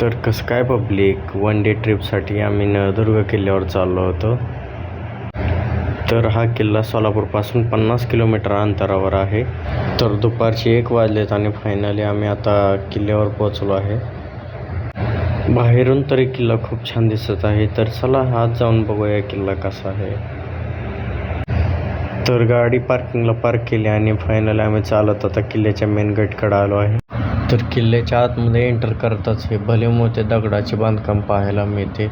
तर कसं काय पब्लिक वन डे ट्रिपसाठी आम्ही नळदुर्ग किल्ल्यावर चाललो होतो. तर हा किल्ला सोलापूरपासून पन्नास किलोमीटर अंतरावर आहे. तर दुपारचे एक वाजलेत आणि फायनली आम्ही आता किल्ल्यावर पोहोचलो आहे. बाहेरून तरी किल्ला खूप छान दिसत आहे तर चला आज जाऊन बघूया किल्ला कसा आहे. तर गाडी पार्किंगला पार्क केली आणि फायनली आम्ही चालत आता किल्ल्याच्या मेन गेटकडे आलो आहे. तर किल्ल्याच्या आतमध्ये एंटर करताच हे भले मोठे दगडाचे बांधकाम पाहायला मिळते.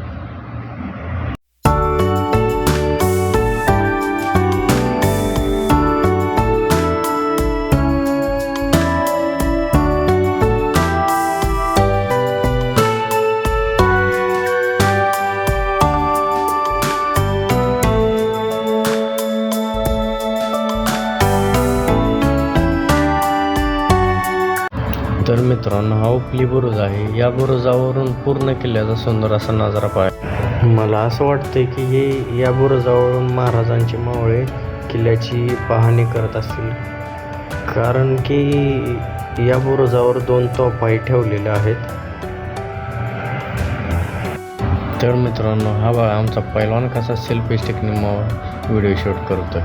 तर मित्रांनो हा उपली बुरुज आहे. या बुरुजावरून पूर्ण किल्ल्याचा सुंदर असा नजारा पाहिजे मला असं वाटतंय की हे या बुरुजावरून महाराजांचे मावळे किल्ल्याची पाहणी करत असतील. कारण की या बुरुजावर दोन तोफाही ठेवलेल्या आहेत. तर मित्रांनो हा बघा आमचा पैलवान कसा सेल्फी स्टिकने व्हिडिओ शूट करतो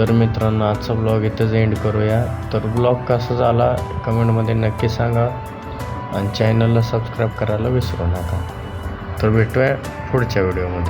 तर मित्रांनो आजचा ब्लॉग इथंच एंड करूया. तर ब्लॉग कसा झाला कमेंटमध्ये नक्की सांगा. आणि चॅनलला सबस्क्राईब करायला विसरू नका. तर भेटूया पुढच्या व्हिडिओमध्ये